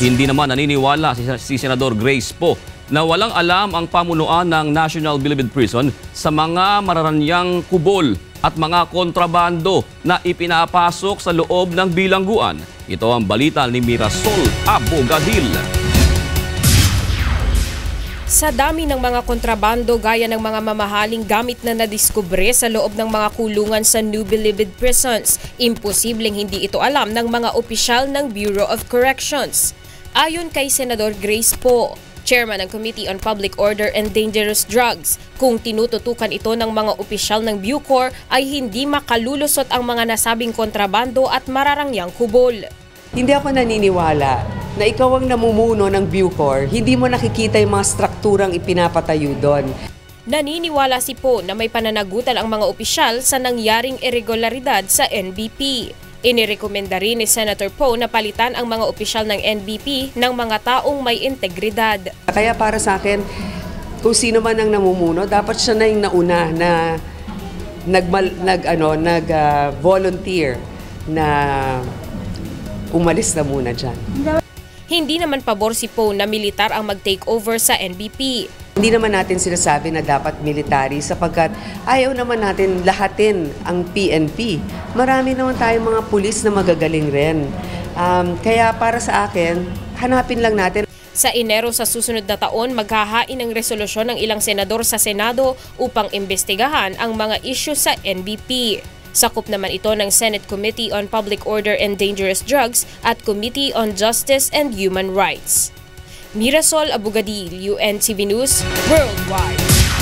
Hindi naman naniniwala si, si Senador Grace Po na walang alam ang pamunuan ng National Bilibid Prison sa mga mararanyang kubol at mga kontrabando na ipinapasok sa loob ng bilangguan. Ito ang balita ni Mirasol Abogadil. Sa dami ng mga kontrabando gaya ng mga mamahaling gamit na nadiskubre sa loob ng mga kulungan sa New Bilibid Prisons, imposibleng hindi ito alam ng mga opisyal ng Bureau of Corrections. Ayon kay Senador Grace Po, Chairman ng Committee on Public Order and Dangerous Drugs, kung tinututukan ito ng mga opisyal ng Bucor ay hindi makalulusot ang mga nasabing kontrabando at mararangyang kubol. Hindi ako naniniwala na ikaw ang namumuno ng Bucor, hindi mo nakikita yung mga strukturang ipinapatayo doon. Naniniwala si Po na may pananagutan ang mga opisyal sa nangyaring irregularidad sa NBP. Inirekomenda rin ni Senator Poe na palitan ang mga opisyal ng NBP ng mga taong may integridad. Kaya para sa akin, kung sino man ang namumuno, dapat siya na yung nauna na nagmal, nag, ano, nag, ah, volunteer na umalis na muna dyan. Hindi naman pabor si Poe na militar ang mag-take over sa NBP. Hindi naman natin sinasabi na dapat military sapagkat ayaw naman natin lahatin ang PNP. Marami naman tayong mga pulis na magagaling rin. Um, kaya para sa akin, hanapin lang natin Sa Enero sa susunod na taon, maghahain ng resolusyon ng ilang senador sa Senado upang imbestigahan ang mga issue sa NBP. Sakop naman ito ng Senate Committee on Public Order and Dangerous Drugs at Committee on Justice and Human Rights. Mirasol Abugadil, UNTV News, Worldwide.